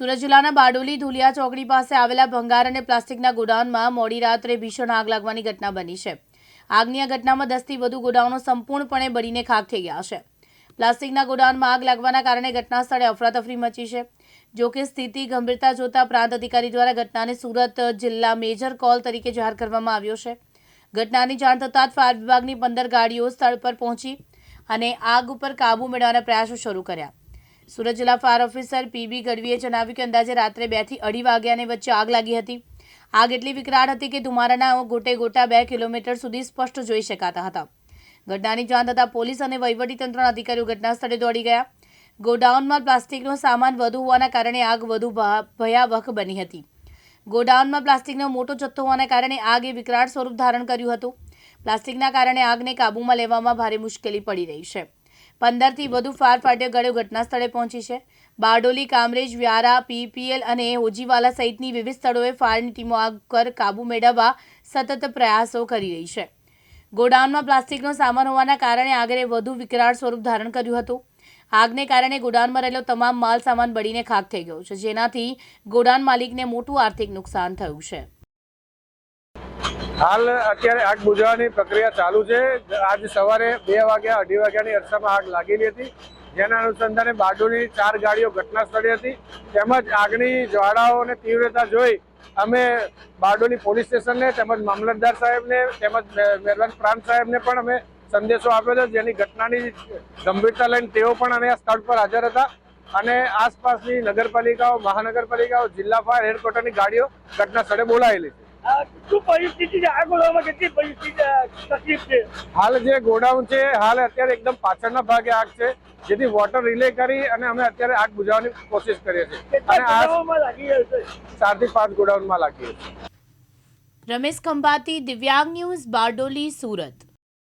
સુરત જિલ્લાના બારડોલી ધુલિયા ચોકડી પાસે આવેલા ભંગાર અને પ્લાસ્ટિકના ગોડાઉનમાં મોડી રાત્રે ભીષણ આગ લાગવાની ઘટના બની છે. આગની આ ઘટનામાં દસથી વધુ ગોડાઉનો સંપૂર્ણપણે બળીને ખાક થઈ ગયા છે. પ્લાસ્ટિકના ગોડાઉનમાં આગ લાગવાના કારણે ઘટના સ્થળે અફરાતફરી મચી છે. જો કે સ્થિતિ ગંભીરતા જોતા પ્રાંત અધિકારી દ્વારા ઘટનાને સુરત જિલ્લા મેજર કોલ તરીકે જાહેર કરવામાં આવ્યો છે. ઘટનાની જાણ થતાં જ ફાયર વિભાગની પંદર ગાડીઓ સ્થળ પર પહોંચી અને આગ ઉપર કાબૂ મેળવવાના પ્રયાસો શરૂ કર્યા. સુરત જિલ્લા ફાયર ઓફિસર પીબી ગઢવીએ જણાવ્યું કે અંદાજે રાત્રે બેથી અઢી વાગ્યાની વચ્ચે આગ લાગી હતી. આગ એટલી વિકરાળ હતી કે ધુમારાના ગોટે ગોટા બે કિલોમીટર સુધી સ્પષ્ટ જોઈ શકાતા હતા. ઘટનાની જાણ થતાં પોલીસ અને વહીવટીતંત્રના અધિકારીઓ ઘટના સ્થળે દોડી ગયા. ગોડાઉનમાં પ્લાસ્ટિકનો સામાન વધુ હોવાના કારણે આગ વધુ ભયાવહ બની હતી. ગોડાઉનમાં પ્લાસ્ટિકનો મોટો જથ્થો હોવાના કારણે આગે વિકરાળ સ્વરૂપ ધારણ કર્યું હતું. પ્લાસ્ટિકના કારણે આગને કાબૂમાં લેવામાં ભારે મુશ્કેલી પડી રહી છે. પંદરથી વધુ ફાયર ગાડીઓ ઘટના સ્થળે પહોંચી છે. બારડોલી, કામરેજ, વ્યારા, પીપીએલ અને ઓજીવાલા સહિતની વિવિધ સ્થળોએ ફાયરની ટીમો આગ પર કાબૂ મેળવવા સતત પ્રયાસો કરી રહી છે. ગોડાઉનમાં પ્લાસ્ટિકનો સામાન હોવાના કારણે આગરે વધુ વિકરાળ સ્વરૂપ ધારણ કર્યું હતું. આગને કારણે ગોડાઉનમાં રહેલો તમામ માલ સામાન બળીને ખાક થઈ ગયો છે, જેનાથી ગોડાઉન માલિકને મોટું આર્થિક નુકસાન થયું છે. હાલ અત્યારે આગ બુઝવાની પ્રક્રિયા ચાલુ છે. આજ સવારે બે વાગ્યા, અઢી વાગ્યાની અરસામાં આગ લાગેલી હતી. જેના અનુસંધાને બારડોની ચાર ગાડીઓ ઘટના સ્થળે હતી. તેમજ આગની જ્વાળાઓ અને તીવ્રતા જોઈ અમે બારડોલી પોલીસ સ્ટેશનને તેમજ મામલતદાર સાહેબને તેમજ મહેરબાન પ્રાંત સાહેબને પણ અમે સંદેશો આપ્યો હતો. જેની ઘટનાની ગંભીરતા લઈને તેઓ પણ અમે આ સ્થળ પર હાજર હતા. અને આસપાસની નગરપાલિકાઓ, મહાનગરપાલિકાઓ, જિલ્લા ફાયર હેડક્વાર્ટરની ગાડીઓ ઘટના સ્થળે બોલાયેલી છે. શું પરિસ્થિતિ છે? આ ગોળામાં કેટલી પરિસ્થિતિ તકલીફ છે? હાલ જે ગોડાઉન છે હાલ અત્યારે એકદમ પાછળના ભાગે આગ છે જેથી વોટર રિલે કરી અને અમે અત્યારે આગ બુઝાવવાની કોશિશ કરીએ છીએ. અને આ લાગી ચારથી પાંચ ગોડાઉનમાં છીએ રમેશ ખંભાતી દિવ્યાંગ ન્યૂઝ બારડોલી સુરત.